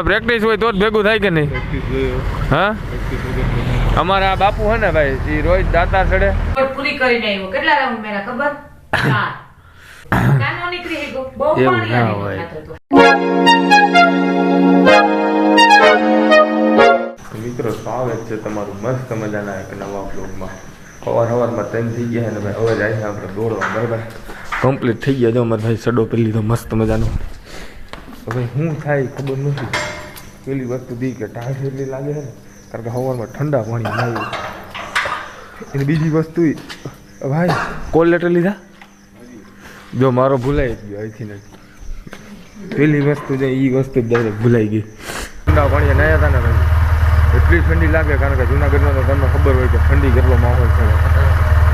Practice હોય તો જ ભેગું થાય કે નહીં? હા. અમારા આ બાપુ હે ને ભાઈ એ રોજ દાતા ચડે પૂરી કરીને આવ્યો. કેટલા રાઉન્ડ મેરા ખબર? કાનો નીકળી ગયો. બહુ એવું પાણી આવી. તો. મિત્રો સ્વાગત છે તમારું મસ્ત મજાના એક નવા બ્લોગમાં સવાર સવારમાં ત્રણ થઈ ગયા ને ભાઈ હવે જાય છે આપણે દોડવા બરાબર? કમ્પ્લીટ થઈ ગયા જો અમારે ભાઈ સડો પેલી તો મસ્ત મજાનો. હવે શું થાય ખબર નથી. પેલી વસ્તુ દી કે ટાઢ એટલી લાગે છે ને, કારણ કે સવારમાં ઠંડા પાણી લાગે એની બીજી વસ્તુ ભાઈ, કોલ લેટર લીધા? જો મારો ભૂલાઈ ગયો અહીંથી નથી પેલી વસ્તુ છે એ વસ્તુ ડાયરેક્ટ ભૂલાઈ ગઈ. ઠંડા પાણી નાયા હતા ને ભાઈ એટલી ઠંડી લાગે કારણ કે જૂનાગઢમાં તો તમને ખબર હોય કે ઠંડી કેટલો માહોલ છે.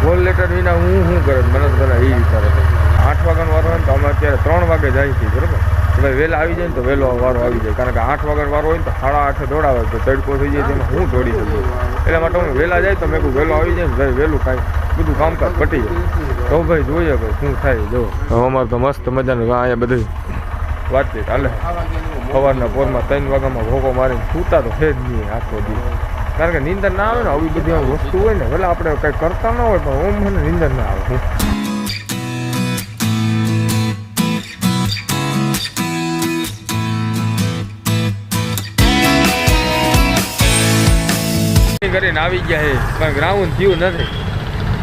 કોલ લેટર વિના હું શું કરે? મને તો પહેલાં એ વિચારે છે. આઠ વાગ્યાનું ને તો અમે અત્યારે ત્રણ વાગે જાય છીએ, બરાબર? તો ભાઈ વહેલા આવી જાય ને તો વહેલો વારો આવી જાય. કારણ કે આઠ વાગ્યા વારો હોય ને તો સાડા આઠે દોડાવે. તો તડકો થઈ જાય તેમાં હું દોડી શકું? એટલા માટે હું વહેલા જાય તો મેં કહું વહેલો આવી જાય ને ભાઈ વહેલું કાંઈ. બધું કામકાજ પટી જાય. તો ભાઈ જોઈએ ભાઈ શું થાય જો. અમારે તો મસ્ત મજાનું અહીંયા બધું. વાતચીત હાલે. સવારના પોરમાં ત્રણ વાગ્યામાં ભોગો મારીને સૂતા તો છે જ નહીં આખો દી. કારણ કે નીંદર ના આવે ને આવી બધી વસ્તુ હોય ને ભલે આપણે કંઈ કરતા ન હોય પણ ઓમ મને નીંદર ના આવે. કરીને આવી ગયા છે. પણ ગ્રાઉન્ડ થયું નથી.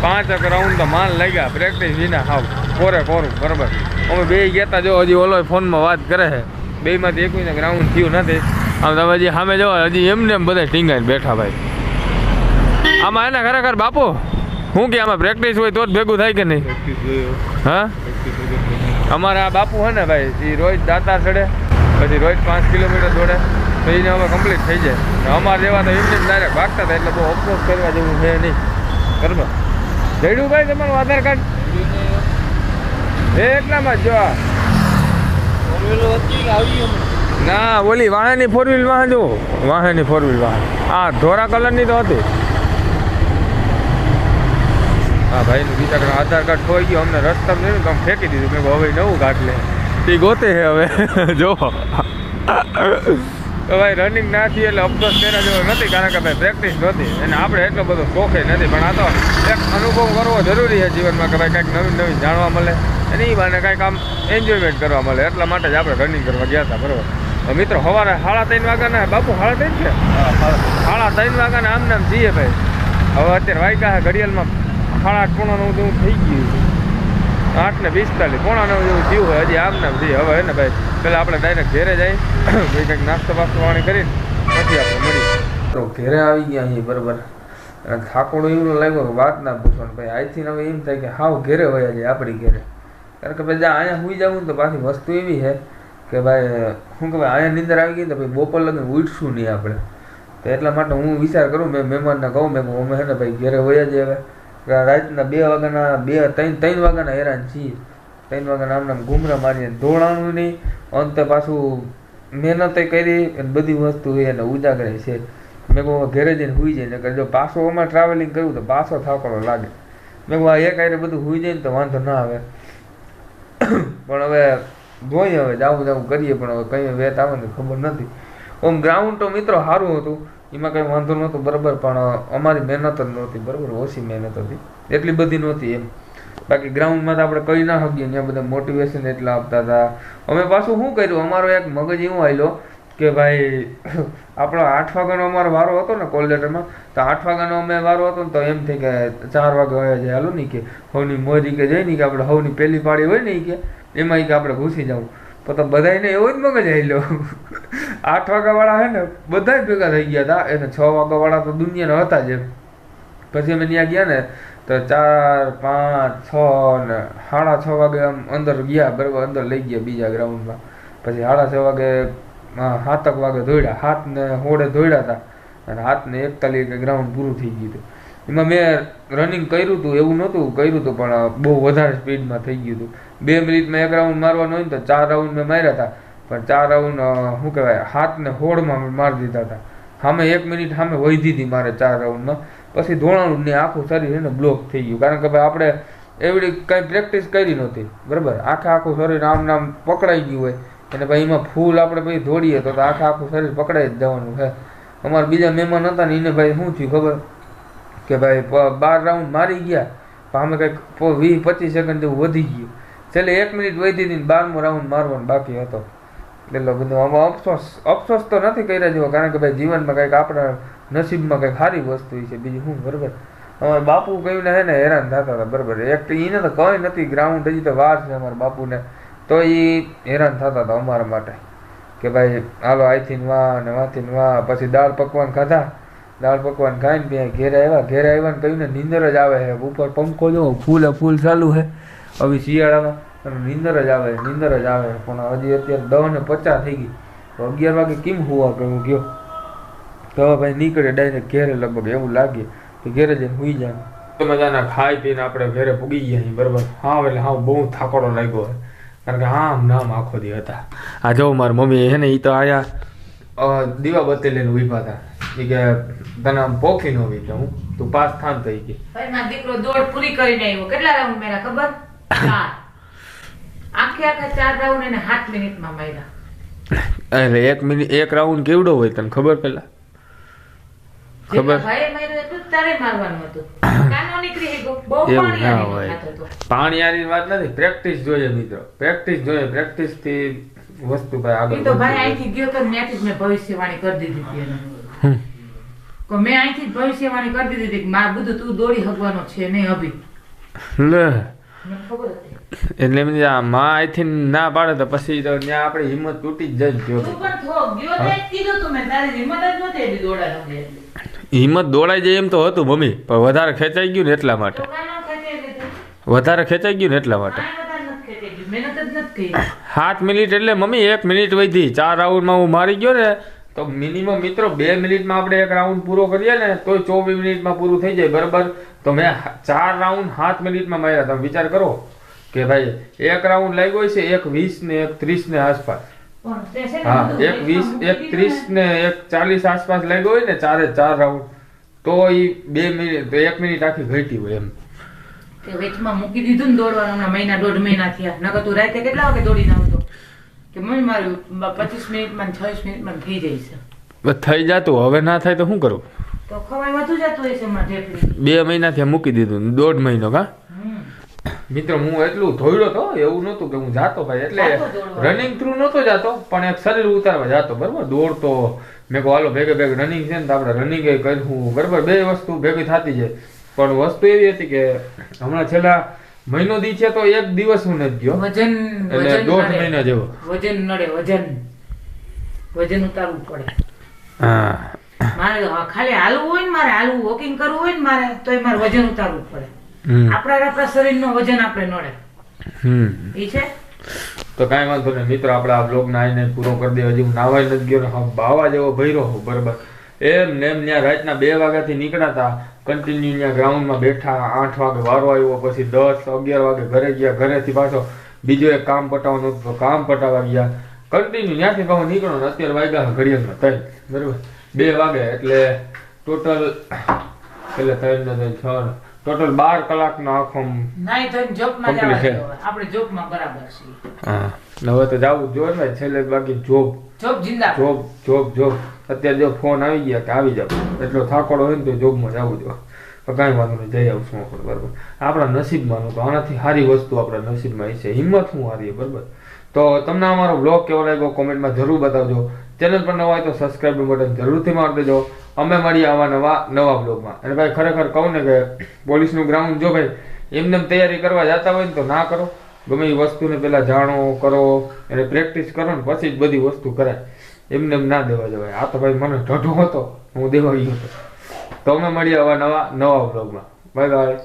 પાંચ એક રાઉન્ડ તો માન લાગ્યા. પ્રેક્ટિસ વિના હાવ. કોરે કોરું બરાબર. અમે બે ગયા તા જો હજી ઓલો ફોનમાં વાત કરે છે. બેમાંથી એક ને ગ્રાઉન્ડ થયું નથી. આમ તમે હજી સામે જો હજી એમને એમ બધા ટીંગાઈને બેઠા ભાઈ. આમાં એને ખરેખર બાપુ? શું કે આમાં પ્રેક્ટિસ હોય તો જ ભેગું થાય કે નહીં? હા. અમારા આ બાપુ હે ને ભાઈ એ રોજ દાતા ચડે. પછી રોજ પાંચ કિલોમીટર દોડે. એને હવે કમ્પ્લીટ થઈ જાય. અમારે જેવા તો એમને ડાયરેક્ટ ભાગતા હતા, એટલે બહુ અફસોસ કરવા જેવું છે નહીં. બરાબર જયડું ભાઈ તમારું આધાર કાર્ડ? એ એટલામાં જ. ના, ઓલી વાહનની ફોર વ્હીલ વાહન જુઓ વાહનની ફોર વ્હીલ વાહન. આ ધોરા કલરની તો હતી. હા ભાઈનું બીજા આધાર કાર્ડ ખોઈ ગયું, અમને રસ્તા નહીં તો ફેંકી દીધું. મેં હવે નવું કાઢ લે. તે ગોતે છે હવે. જો તો ભાઈ રનિંગ ના થઈ એટલે અફસોસ તેના જેવો નથી કારણ કે ભાઈ પ્રેક્ટિસ નહોતી. અને આપણે એટલો બધો શોખે નથી પણ આ તો એક અનુભવ કરવો જરૂરી છે જીવનમાં કે ભાઈ કંઈક નવી નવી જાણવા મળે. અને એ બાને કંઈક આમ એન્જોયમેન્ટ કરવા મળે. એટલા માટે જ આપણે રનિંગ કરવા ગયા હતા બરોબર. તો મિત્રો સવારે સાડા ત્રણ વાગ્યાના બાપુ સાડા ત્રણ છે? સાડા ત્રણ. વાગ્યાના આમ નામ જઈએ ભાઈ. હવે અત્યારે વાગ્યા છે ઘડિયાળમાં. સાડા આઠ પોણા નવ થઈ ગયું. છે આઠ ને પિસ્તાલીસ. પોણા નવ જેવું થયું હોય, હજી આમ નામ જઈએ હવે ને ભાઈ, પેલા આપણે ડાયરેક્ટ ઘેરે જાય ભાઈ કંઈક નાસ્તો બાસ્તો પાણી કરીને પછી આપણે મળીએ. ઘેરે આવી ગયા અહીં, બરોબર. થાકોડો એવું લાગ્યો કે વાત ના પૂછવાનું ભાઈ આજથી હવે એમ થાય કે હાવ ઘેરે હોય જાય આપણી ઘેરે. કારણ કે ભાઈ જ્યાં અહીંયા સુઈ જવું ને તો પાછી વસ્તુ એવી છે કે ભાઈ શું કે ભાઈ, અહીંયા નીંદર આવી ગઈ તો ભાઈ બપોર લગ્ન ઉઠશું નહીં આપણે. તો એટલા માટે હું વિચાર કરું, મેં મહેમાનને કહું, મેં અમે હે ને ભાઈ, ઘેરે હોય જ હવે. રાતના બે વાગ્યાના, બે ત્રણ ત્રણ વાગ્યાના હેરાન છીએ. ત્રણ વાગ્યાના આમ નામ ઘૂમરા મારીએ ધોળાણું નહીં અંતે પાછું મહેનતે કરી અને બધી વસ્તુ એને ઉજાગરે છે. મેં કહું ઘેરે જઈને હુઈ જાય નકર જો પાછો અમારે ટ્રાવેલિંગ કરવું તો પાછો થાકડો લાગે. મેં કહું, આ એક આયરે બધું હુઈ જાય ને તો વાંધો ના આવે. પણ હવે જોઈએ હવે જાવું જાવું કરીએ, પણ હવે કંઈ વેત આવે ને ખબર નથી. ઓમ ગ્રાઉન્ડ તો મિત્રો સારું હતું. એમાં કંઈ વાંધો નહોતો બરાબર, પણ અમારી મહેનત જ નહોતી, બરાબર, ઓછી મહેનત હતી. એટલી બધી નહોતી એમ. બાકી ગ્રાઉન્ડમાં તો આપણે કહી ના શકીએ ત્યાં બધા મોટિવેશન એટલા આપતા હતા. અમે પાછું શું કર્યું? અમારો એક મગજ એવું આવ્યો કે ભાઈ, આપણો આઠ વાગ્યાનો અમારો વારો હતો ને કોલ લેટરમાં તો આઠ વાગ્યાનો અમે વારો હતો ને તો એમ થઈ કે ચાર વાગે હોય જાય હાલો નહીં કે. હવની મોરી કે જઈ નહીં કે આપણે હવની પહેલી પાડી હોય ને કે, એમાં કે આપણે ઘૂસી જવું તો તો બધાને એવો જ મગજ આવેલો આઠ વાગ્યાવાળા હે ને બધા ભેગા થઈ ગયા હતા એને છ વાગ્યાવાળા તો દુનિયાના હતા જ પછી અમે ત્યાં ગયા ને, તો ચાર, પાંચ, છ ને સાડા છ વાગે આમ અંદર ગયા, બરાબર, અંદર લઈ ગયા બીજા ગ્રાઉન્ડમાં. પછી સાડા છ વાગે સાતક વાગે દોડ્યા. હાથ ને હોડે દોડ્યા હતા અને હાથ ને એકતાલીસ ગ્રાઉન્ડ પૂરું થઈ ગયું હતું. એમાં મેં રનિંગ કર્યું હતું, એવું નહોતું કર્યું હતું, પણ બહુ વધારે સ્પીડમાં થઈ ગયું હતું. બે મિનિટમાં એક રાઉન્ડ મારવાનું હોય ને, તો ચાર રાઉન્ડ મેં માર્યા હતા પણ ચાર રાઉન્ડ શું કહેવાય, હાથને હોળમાં મારી દીધા હતા. સામે એક મિનિટ સામે વધી હતી મારે ચાર રાઉન્ડમાં પછી ધોળાનું ને આખું શરીર એને બ્લોક થઈ ગયું. કારણ કે ભાઈ આપણે એવડી કંઈ પ્રેક્ટિસ કરી નહોતી. બરાબર? આખે આખું શરીર આમ નામ પકડાઈ ગયું હોય. અને ભાઈ એમાં ફૂલ આપણે પછી દોડીએ તો આખે આખું શરીર પકડાઈ જ જવાનું છે. અમારા બીજા મહેમાન હતા ને એને ભાઈ શું થયું ખબર? કે ભાઈ બાર રાઉન્ડ મારી ગયા. પણ અમે કંઈક વીસ પચીસ સેકન્ડ જેવું વધી ગયું. છેલ્લે એક મિનિટ વધી હતી ને બારમો રાઉન્ડ મારવાનો બાકી હતો. એટલો બધો આમાં અફસોસ અફસોસ તો નથી કર્યા જેવો, કારણ કે ભાઈ જીવનમાં કંઈક આપણા નસીબમાં કંઈક સારી વસ્તુ છે, બીજું શું, બરાબર? અમારા બાપુ કહીને હે ને હેરાન થતા હતા, બરાબર? એક એને તો કંઈ નથી ગ્રાઉન્ડ હજી તો વાર છે અમારા બાપુને. તો એ હેરાન થતા હતા અમારા માટે. કે ભાઈ, હાલો અહીંથી વા અને ને વા પછી દાળ પકવાન ખાધા. દાળ પકવાન ખાઈને ત્યાં ઘેરે આવ્યા. ઘેરે આવ્યા ને કહ્યું ને નીંદર જ આવે છે ઉપર પંખો જો, ફૂલ ફૂલ ચાલુ છે હવે શિયાળામાં નીંદર જ આવે નીંદર જ આવે. પણ હજી અત્યારે દહ ને પચાસ થઈ ગઈ. તો અગિયાર વાગે કેમ હોવા કહ્યું ગયો? તો હવે ભાઈ નીકળે ડાયરેક્ટ ઘેરે લગભગ એવું લાગે કે ઘેરે જઈને હુઈ જાય. તો મજાના ખાઈ પીને આપણે ઘરે પૂગી ગયા બરાબર? હા એટલે હા બહુ થાકોડો લાગ્યો હોય કારણ કે હા આમ નામ આખો દી હતા. આ જો મારી મમ્મી છે ને એ તો આયા દીવા બત્તી લઈને ઊભા હતા એ કે તને આમ પોખી ન હોય કે હું તું પાસ થાન થઈ ગઈ દીકરો દોડ પૂરી કરીને આવ્યો. કેટલા રાઉન્ડ મેરા ખબર? ચાર. આખે આખા ચાર રાઉન્ડ એને સાત મિનિટમાં માર્યા. એટલે એક મિનિટ એક રાઉન્ડ કેવડો હોય તને ખબર પેલા? ખબર? પાણી આની વાત નથી પ્રેક્ટિસ જોઈએ મિત્રો. પ્રેક્ટિસ જોઈએ પ્રેક્ટિસથી વસ્તુ ભાઈ આગળ તો ભાઈ અહીંથી ગયો તો મેં જ મેં ભવિષ્યવાણી કરી દીધી હતી એને. તો મેં અહીંથી જ ભવિષ્યવાણી કરી દીધી હતી કે માર બધું તું દોડી હકવાનો છે નહીં અભી. લે. ખબર હતી. એટલે એમ માં અહીંથી ના પાડે તો પછી તો ત્યાં આપણી હિંમત તૂટી જ જાય તારી હિંમત દોડાઈ જાય એમ તો હતું મમ્મી પણ વધારે ખેંચાઈ ગયું ને એટલા માટે? વધારે ખેંચાઈ ગયું ને એટલા માટે. સાત મિનિટ એટલે મમ્મી એક મિનિટ વધી ચાર રાઉન્ડમાં હું મારી ગયો ને તો મિનિમમ મિત્રો બે મિનિટમાં આપણે એક રાઉન્ડ પૂરો કરીએ ને તો ચોવીસ મિનિટમાં પૂરું થઈ જાય બરાબર? તો મેં ચાર રાઉન્ડ સાત મિનિટમાં માર્યા તમે વિચાર કરો કે ભાઈ એક રાઉન્ડ લાગ્યો છે એક વીસ ને એક ત્રીસ ને આસપાસ. હા એક વીસ એક ત્રીસ ને. એક ચાલીસ આસપાસ લાગ્યો હોય ને ચારે ચાર રાઉન્ડ તો એ બે મિનિટ એક મિનિટ આખી ઘટી હોય એમ. તે વેચમાં મૂકી દીધું ને દોડવાનું હમણાં મહિના દોઢ મહિના થયા. નકર તું રાતે કેટલા વાગે દોડીને આવતો કે મમ્મી મારું પચીસ મિનિટમાં છવ્વીસ મિનિટમાં થઈ જાય છે. થઈ જતું હવે ના થાય તો શું કરું? તો ખવાય વધુ જતું હોય છે બે મહિનાથી મૂકી દીધું દોઢ મહિનો કા. મિત્રો હું એટલું ધોયડો તો એવું નહોતું કે હું જાતો ભાઈ. એટલે રનિંગ થ્રુ નહોતો જાતો પણ એક શરીર ઉતારવા જાતો બરાબર? દોડતો. મેં કહું હાલો ભેગે ભેગે રનિંગ છે ને તો આપણે રનિંગ એ કરવું બરાબર? બે વસ્તુ ભેગી થતી જાય. પણ વસ્તુ એવી હતી કે હમણાં છેલ્લા મહિનો દી છે તો એક દિવસ હું નથી ગયો. વજન એટલે દોઢ. મહિના જેવો. વજન નડે વજન. વજન ઉતારવું પડે. હા. મારે ખાલી હાલવું હોય ને મારે હાલવું વોકિંગ કરવું હોય ને મારે તોય મારે વજન ઉતારવું પડે. આપણા આપણા શરીરનું વજન આપણે નડે. હમ. ઈ છે? તો કાંઈ વાંધો નહીં. મિત્રો આપણે આ બ્લોગ આવીને પૂરો કરી દે. હજી હું નાવાય નથી ગયો બાવા જેવો ભયરો હો બરાબર. એમ ને એમ ત્યાં રાતના બે વાગ્યાથી નીકળ્યા હતા. કન્ટિન્યુ ત્યાં ગ્રાઉન્ડમાં બેઠા. આઠ વાગે વારો આવ્યો પછી દસ અગિયાર વાગે ઘરે ગયા. ઘરેથી પાછો બીજો એક કામ પટાવવાનું હતું તો કામ પટાવવા ગયા. કન્ટિન્યુ ત્યાંથી પાછો નીકળો ને અત્યારે વાગ્યા ઘડિયાળમાં ત્રણ. બરાબર. બે વાગે એટલે ટોટલ એટલે ત્રણ ને છ ટોટલ બાર કલાકનો આખો નાઈ ધોઈને જોબમાં જવા. આપણે જોબમાં બરાબર છીએ હા. હવે તો જવું જ જોઈએ ને છેલ્લે બાકી job. Job જિંદા. Job job job. અત્યારે જો ફોન આવી ગયા કે આવી જાવ. એટલો થાકોડો હોય ને તો જોબમાં જવું જોઈએ કાંઈ વાંધો નહીં જઈ આવશું આપણે બરાબર. આપણા નસીબમાં તો આનાથી સારી વસ્તુ આપણા નસીબમાં છે. હિંમત હું હારીએ બરાબર. તો તમને અમારો બ્લોગ કેવો લાગ્યો? કોમેન્ટમાં જરૂર બતાવજો. ચેનલ પર નવા હોય તો સબસ્ક્રાઈબ બટન જરૂરથી મારી દેજો. અમે મળીએ આવા નવા નવા બ્લોગમાં અને ભાઈ, ખરેખર કહું ને કે પોલીસનું ગ્રાઉન્ડ જો ભાઈ એમને એમ તૈયારી કરવા જતા હોય ને તો ના કરો. ગમે એ વસ્તુને પહેલાં જાણો, કરો, એને પ્રેક્ટિસ કરો ને પછી જ બધી વસ્તુ કરાય. એમને એમ ના દેવા જવાય. આ તો ભાઈ મને ઢઢો હતો. હું દેવા ગયો હતો. તો અમે મળીએ આવા નવા નવા બ્લોગમાં બાય બાય